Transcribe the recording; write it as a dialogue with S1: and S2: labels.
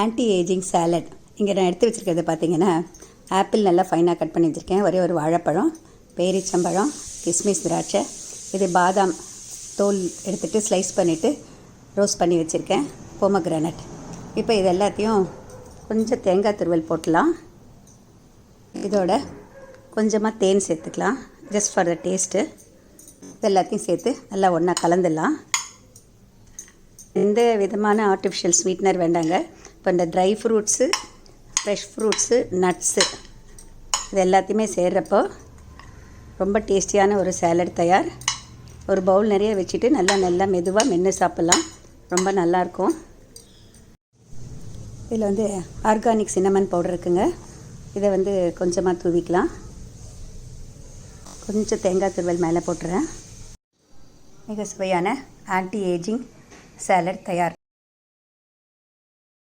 S1: Anti ageing salad இங்கே நான் எடுத்து வச்சுருக்கிறது பார்த்தீங்கன்னா ஆப்பிள் நல்லா ஃபைனாக கட் பண்ணி வச்சுருக்கேன். ஒரே ஒரு வாழைப்பழம் பேரிச்சம்பழம் கிஸ்மிஸ் திராட்சை இது பாதாம் தோல் எடுத்துகிட்டு ஸ்லைஸ் பண்ணிவிட்டு ரோஸ்ட் பண்ணி வச்சுருக்கேன். போமக்ரானட் இப்போ இது எல்லாத்தையும் கொஞ்சம் தேங்காய் துருவல் போட்டலாம். இதோட கொஞ்சமாக தேன் சேர்த்துக்கலாம். ஜஸ்ட் ஃபார் த டேஸ்ட்டு இது எல்லாத்தையும் சேர்த்து நல்லா ஒன்றா கலந்துடலாம். எந்த விதமான ஆர்டிஃபிஷியல் ஸ்வீட்னர் வேண்டாங்க. இப்போ இந்த dry fruits fresh fruits nuts இது எல்லாத்தையுமே சேர்றப்போ ரொம்ப டேஸ்டியான ஒரு சேலட் தயார். ஒரு பவுல் நிறைய வச்சுட்டு நல்லா நல்லா மெதுவாக மென்று சாப்பிட்லாம். ரொம்ப நல்லாயிருக்கும் இதில் வந்து ஆர்கானிக் சின்னமன் பவுடர் இருக்குங்க. இதை வந்து கொஞ்சமாக தூவிக்கலாம். கொஞ்சம் தேங்காய் துருவல் மேலே போட்டுறேன். மிக சுவையான ஆன்டி ஏஜிங் சாலட் தயார்